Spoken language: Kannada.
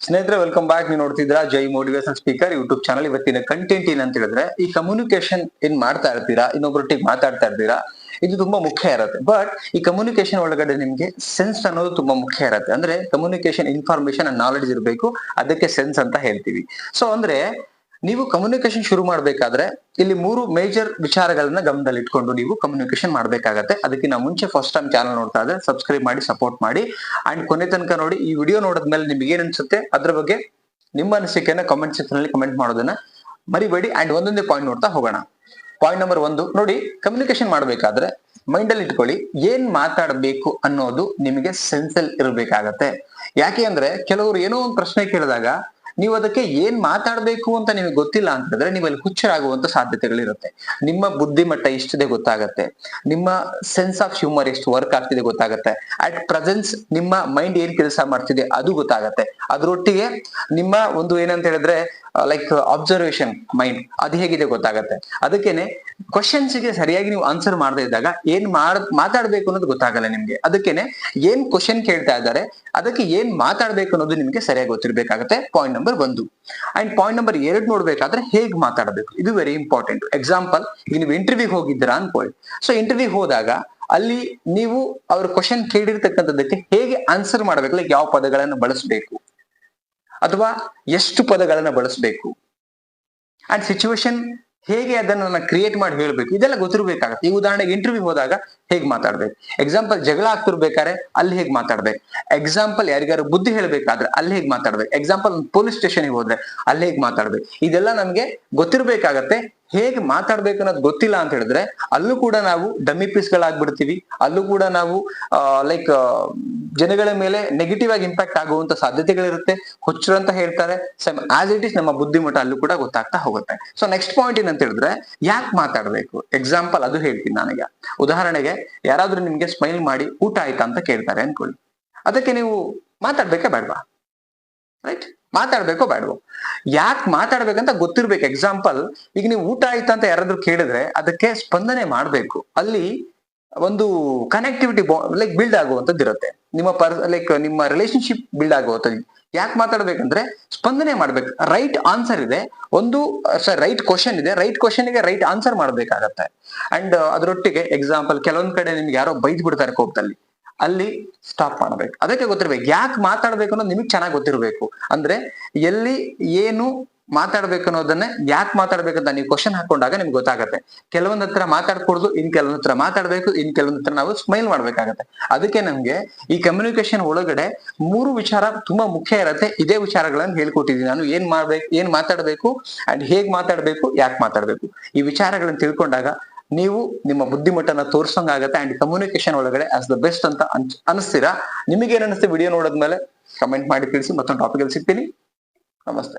ಸ್ನೇಹಿತರೆ ವೆಲ್ಕಮ್ ಬ್ಯಾಕ್ ನೀವು ನೋಡ್ತಿದ್ರ Jai motivation speaker YouTube channel ಇವತ್ತಿನ ಕಂಟೆಂಟ್ ಅಂತ ಹೇಳಿದ್ರೆ, ಈ ಕಮ್ಯುನಿಕೇಶನ್ ಏನ್ ಮಾಡ್ತಾ ಇರ್ತೀರಾ ಇನ್ನೊಬ್ಬರೊಟ್ಟಿಗೆ ಮಾತಾಡ್ತಾ ಇರ್ತೀರಾ, ಇದು ತುಂಬಾ ಮುಖ್ಯ ಇರುತ್ತೆ. ಬಟ್ ಈ ಕಮ್ಯುನಿಕೇಶನ್ ಒಳಗಡೆ ನಿಮ್ಗೆ ಸೆನ್ಸ್ ಅನ್ನೋದು ತುಂಬಾ ಮುಖ್ಯ ಇರುತ್ತೆ. ಅಂದ್ರೆ ಕಮ್ಯುನಿಕೇಶನ್ ಇನ್ಫಾರ್ಮೇಶನ್ ಅಂಡ್ ನಾಲೆಡ್ಜ್ ಇರಬೇಕು. ಅದಕ್ಕೆ ಸೆನ್ಸ್ ಅಂತ ಹೇಳ್ತೀವಿ. ಸೊ ಅಂದ್ರೆ ನೀವು ಕಮ್ಯುನಿಕೇಶನ್ ಶುರು ಮಾಡಬೇಕಾದ್ರೆ ಇಲ್ಲಿ ಮೂರು ಮೇಜರ್ ವಿಚಾರಗಳನ್ನ ಗಮನದಲ್ಲಿ ಇಟ್ಕೊಂಡು ನೀವು ಕಮ್ಯುನಿಕೇಶನ್ ಮಾಡಬೇಕಾಗತ್ತೆ. ಅದಕ್ಕಿಂತ ಮುಂಚೆ ಫಸ್ಟ್ ಟೈಮ್ ಚಾನಲ್ ನೋಡ್ತಾ ಇದ್ರೆ ಸಬ್ಸ್ಕ್ರೈಬ್ ಮಾಡಿ ಸಪೋರ್ಟ್ ಮಾಡಿ. ಅಂಡ್ ಕೊನೆ ತನಕ ನೋಡಿ ಈ ವಿಡಿಯೋ ನೋಡಿದ್ಮೇಲೆ ನಿಮ್ಗೆ ಏನ್ ಅನ್ಸುತ್ತೆ? ಅದ್ರ ಬಗ್ಗೆ ನಿಮ್ಮ ಅನಿಸಿಕೆಯನ್ನ ಕಮೆಂಟ್ ಸೆಕ್ಷನ್ ಅಲ್ಲಿ ಕಮೆಂಟ್ ಮಾಡೋದನ್ನ ಮರಿಬೇಡಿ. ಅಂಡ್ ಒಂದೊಂದೇ ಪಾಯಿಂಟ್ ನೋಡ್ತಾ ಹೋಗೋಣ. ಪಾಯಿಂಟ್ ನಂಬರ್ ಒಂದು, ನೋಡಿ ಕಮ್ಯುನಿಕೇಶನ್ ಮಾಡಬೇಕಾದ್ರೆ ಮೈಂಡ್ ಅಲ್ಲಿ ಇಟ್ಕೊಳ್ಳಿ, ಏನ್ ಮಾತಾಡಬೇಕು ಅನ್ನೋದು ನಿಮಗೆ ಸೆನ್ಸಲ್ ಇರಬೇಕಾಗತ್ತೆ. ಯಾಕೆ ಅಂದ್ರೆ ಕೆಲವರು ಏನೋ ಒಂದು ಪ್ರಶ್ನೆ ಕೇಳಿದಾಗ ನೀವು ಅದಕ್ಕೆ ಏನ್ ಮಾತಾಡ್ಬೇಕು ಅಂತ ನಿಮಗೆ ಗೊತ್ತಿಲ್ಲ ಅಂತಂದ್ರೆ ನೀವಲ್ಲಿ ಹುಚ್ಚರಾಗುವಂತ ಸಾಧ್ಯತೆಗಳಿರುತ್ತೆ. ನಿಮ್ಮ ಬುದ್ಧಿಮಟ್ಟ ಎಷ್ಟಿದೆ ಗೊತ್ತಾಗತ್ತೆ. ನಿಮ್ಮ ಸೆನ್ಸ್ ಆಫ್ ಹ್ಯೂಮರ್ ಎಷ್ಟು ವರ್ಕ್ ಆಗ್ತಿದೆ ಗೊತ್ತಾಗತ್ತೆ. ಅಟ್ ಪ್ರೆಸೆನ್ಸ್ ನಿಮ್ಮ ಮೈಂಡ್ ಏನ್ ಕೆಲಸ ಮಾಡ್ತಿದೆ ಅದು ಗೊತ್ತಾಗತ್ತೆ. ಅದ್ರೊಟ್ಟಿಗೆ ನಿಮ್ಮ ಒಂದು ಏನಂತ ಹೇಳಿದ್ರೆ ಲೈಕ್ ಅಬ್ಸರ್ವೇಷನ್ ಮೈಂಡ್ ಅದು ಹೇಗಿದೆ ಗೊತ್ತಾಗತ್ತೆ. ಅದಕ್ಕೇನೆ ಕ್ವಶನ್ಸ್ಗೆ ಸರಿಯಾಗಿ ನೀವು ಆನ್ಸರ್ ಮಾಡದೇ ಇದ್ದಾಗ ಏನ್ ಮಾಡ್, ಮಾತಾಡ್ಬೇಕು ಅನ್ನೋದು ಗೊತ್ತಾಗಲ್ಲ ನಿಮ್ಗೆ. ಅದಕ್ಕೇನೆ ಏನ್ ಕ್ವಶನ್ ಕೇಳ್ತಾ ಇದ್ದಾರೆ, ಅದಕ್ಕೆ ಏನ್ ಮಾತಾಡ್ಬೇಕು ಅನ್ನೋದು ನಿಮ್ಗೆ ಸರಿಯಾಗಿ ಗೊತ್ತಿರ್ಬೇಕಾಗತ್ತೆ. ಪಾಯಿಂಟ್ ನಂಬರ್ ಒಂದು. ಅಂಡ್ ಪಾಯಿಂಟ್ ನಂಬರ್ ಎರಡು ನೋಡ್ಬೇಕಾದ್ರೆ ಹೇಗ್ ಮಾತಾಡಬೇಕು? ಇದು ವೆರಿ ಇಂಪಾರ್ಟೆಂಟ್ ಎಕ್ಸಾಂಪಲ್ ಈಗ ನೀವು ಇಂಟರ್ವ್ಯೂಗೆ ಹೋಗಿದ್ದೀರಾ ಅನ್ಕೊಳ್ಳಿ. ಸೊ ಇಂಟರ್ವ್ಯೂ ಹೋದಾಗ ಅಲ್ಲಿ ನೀವು ಅವ್ರ ಕ್ವಶನ್ ಕೇಳಿರ್ತಕ್ಕಂಥದ್ದಕ್ಕೆ ಹೇಗೆ ಆನ್ಸರ್ ಮಾಡ್ಬೇಕು? ಲೈಕ್ ಯಾವ ಪದಗಳನ್ನು ಬಳಸಬೇಕು? ಅಥವಾ ಎಷ್ಟು ಪದಗಳನ್ನು ಬಳಸಬೇಕು? ಅಂಡ್ ಸಿಚುವೇಶನ್ ಹೇಗೆ ಅದನ್ನು ನಾನು ಕ್ರಿಯೇಟ್ ಮಾಡಿ ಹೇಳಬೇಕು? ಇದೆಲ್ಲ ಗೊತ್ತಿರಬೇಕಾಗುತ್ತೆ. ಈ ಉದಾಹರಣೆಗೆ ಇಂಟರ್ವ್ಯೂ ಹೋದಾಗ ಹೇಗೆ ಮಾತಾಡ್ಬೇಕು? ಎಕ್ಸಾಂಪಲ್ ಜಗಳ ಆಗ್ತಿರ್ಬೇಕಾದ್ರೆ ಅಲ್ಲಿ ಹೇಗೆ ಮಾತಾಡ್ಬೇಕು? ಎಕ್ಸಾಂಪಲ್ ಯಾರಿಗಾರು ಬುದ್ಧಿ ಹೇಳಬೇಕಾದ್ರೆ ಅಲ್ಲಿ ಹೇಗೆ ಮಾತಾಡ್ಬೇಕು? ಎಕ್ಸಾಂಪಲ್ ಪೊಲೀಸ್ ಸ್ಟೇಷನ್ಗೆ ಹೋದ್ರೆ ಅಲ್ಲಿ ಹೇಗೆ ಮಾತಾಡ್ಬೇಕು? ಇದೆಲ್ಲ ನಮಗೆ ಗೊತ್ತಿರ್ಬೇಕಾಗತ್ತೆ. ಹೇಗೆ ಮಾತಾಡ್ಬೇಕು ಅನ್ನೋದು ಗೊತ್ತಿಲ್ಲ ಅಂತ ಹೇಳಿದ್ರೆ ಅಲ್ಲೂ ಕೂಡ ನಾವು ಡಮ್ಮಿ ಪೀಸ್ ಗಳಾಗ್ಬಿಡ್ತೀವಿ. ಅಲ್ಲೂ ಕೂಡ ನಾವು ಲೈಕ್ ಜನಗಳ ಮೇಲೆ ನೆಗೆಟಿವ್ ಆಗಿ ಇಂಪ್ಯಾಕ್ಟ್ ಆಗುವಂತ ಸಾಧ್ಯತೆಗಳಿರುತ್ತೆ. ಹುಚ್ಚರು ಅಂತ ಹೇಳ್ತಾರೆ. ಸೆಮ್ ಆಸ್ ಇಟ್ ಇಸ್ ನಮ್ಮ ಬುದ್ಧಿಮಟ್ಟ ಅಲ್ಲೂ ಕೂಡ ಗೊತ್ತಾಗ್ತಾ ಹೋಗುತ್ತೆ. ಸೊ ನೆಕ್ಸ್ಟ್ ಪಾಯಿಂಟ್ ಏನಂತ ಹೇಳಿದ್ರೆ ಯಾಕೆ ಮಾತಾಡ್ಬೇಕು? ಎಕ್ಸಾಂಪಲ್ ಅದು ಹೇಳ್ತೀನಿ ನನಗೆ. ಉದಾಹರಣೆಗೆ ಯಾರಾದ್ರೂ ನಿಮ್ಗೆ ಸ್ಮೈಲ್ ಮಾಡಿ ಊಟ ಆಯ್ತಾ ಅಂತ ಕೇಳ್ತಾರೆ ಅನ್ಕೊಳ್ಳಿ. ಅದಕ್ಕೆ ನೀವು ಮಾತಾಡ್ಬೇಕಾ ಬೇಡವಾ? ರೈಟ್ ಮಾತಾಡ್ಬೇಕೋ ಬೇಡವೋ? ಯಾಕೆ ಮಾತಾಡ್ಬೇಕಂತ ಗೊತ್ತಿರ್ಬೇಕು. ಎಕ್ಸಾಂಪಲ್ ಈಗ ನೀವು ಊಟ ಆಯ್ತಾ ಅಂತ ಯಾರಾದ್ರೂ ಕೇಳಿದ್ರೆ ಅದಕ್ಕೆ ಸ್ಪಂದನೆ ಮಾಡ್ಬೇಕು. ಅಲ್ಲಿ ಒಂದು ಕನೆಕ್ಟಿವಿಟಿ ಲೈಕ್ ಬಿಲ್ಡ್ ಆಗುವಂಥದ್ದು ಇರುತ್ತೆ. ನಿಮ್ಮ ಪರ್ ಲೈಕ್ ನಿಮ್ಮ ರಿಲೇಶನ್ಶಿಪ್ ಬಿಲ್ಡ್ ಆಗುವಂಥದ್ದು. ಯಾಕೆ ಮಾತಾಡ್ಬೇಕಂದ್ರೆ ಸ್ಪಂದನೆ ಮಾಡ್ಬೇಕು. ರೈಟ್ ಆನ್ಸರ್ ಇದೆ. ಒಂದು ಸರ್ ರೈಟ್ ಕ್ವಶನ್ ಇದೆ. ರೈಟ್ ಕ್ವಶನ್ಗೆ ರೈಟ್ ಆನ್ಸರ್ ಮಾಡ್ಬೇಕಾಗತ್ತೆ. ಅಂಡ್ ಅದರೊಟ್ಟಿಗೆ ಎಕ್ಸಾಂಪಲ್ ಕೆಲವೊಂದ್ ಕಡೆ ನಿಮ್ಗೆ ಯಾರೋ ಬೈದ್ ಬಿಡ್ತಾರೆ ಕೋಪದಲ್ಲಿ. ಅಲ್ಲಿ ಸ್ಟಾಪ್ ಮಾಡ್ಬೇಕು. ಅದಕ್ಕೆ ಗೊತ್ತಿರ್ಬೇಕು. ಯಾಕೆ ಮಾತಾಡ್ಬೇಕು ಅನ್ನೋದು ನಿಮಗೆ ಚೆನ್ನಾಗಿ ಗೊತ್ತಿರ್ಬೇಕು. ಅಂದ್ರೆ ಎಲ್ಲಿ ಏನು ಮಾತಾಡ್ಬೇಕು ಅನ್ನೋದನ್ನೇ ಯಾಕೆ ಅಂತ ನೀವು ಕ್ವಶನ್ ಹಾಕೊಂಡಾಗ ನಿಮ್ಗೆ ಗೊತ್ತಾಗತ್ತೆ. ಕೆಲವೊಂದ್ ಹತ್ರ ಮಾತಾಡ್ಕೊಡ್ದು, ಇನ್ ಕೆಲವೊಂದ್ ಹತ್ರ ಮಾತಾಡ್ಬೇಕು, ಇನ್ ಕೆಲವೊಂದ್ ಹತ್ರ ನಾವು ಸ್ಮೈಲ್ ಮಾಡ್ಬೇಕಾಗತ್ತೆ. ಅದಕ್ಕೆ ನಮ್ಗೆ ಈ ಕಮ್ಯುನಿಕೇಶನ್ ಒಳಗಡೆ ಮೂರು ವಿಚಾರ ತುಂಬಾ ಮುಖ್ಯ ಇರತ್ತೆ. ಇದೇ ವಿಚಾರಗಳನ್ನು ಹೇಳ್ಕೊಟ್ಟಿದ್ದೀನಿ ನಾನು. ಏನ್ ಮಾಡ್ಬೇಕು, ಏನ್ ಮಾತಾಡ್ಬೇಕು ಅಂಡ್ ಹೇಗ್ ಮಾತಾಡ್ಬೇಕು, ಯಾಕೆ ಮಾತಾಡ್ಬೇಕು. ಈ ವಿಚಾರಗಳನ್ನ ತಿಳ್ಕೊಂಡಾಗ ನೀವು ನಿಮ್ಮ ಬುದ್ಧಿಮಟ್ಟನ ತೋರ್ಸಂಗಾಗತ್ತೆ ಅಂಡ್ ಕಮ್ಯುನಿಕೇಶನ್ ಒಳಗಡೆ ಆಸ್ ದ ಬೆಸ್ಟ್ ಅಂತ ಅನ್ಸ್- ಅನಿಸ್ತೀರಾ? ನಿಮಗೆ ಏನ್ ವಿಡಿಯೋ ನೋಡಿದ್ಮೇಲೆ ಕಮೆಂಟ್ ಮಾಡಿ ತಿಳಿಸಿ ಮತ್ತೊಂದು ಟಾಪಿಕ್ ಅಲ್ಲಿ ಸಿಗ್ತೀನಿ. ನಮಸ್ತೆ.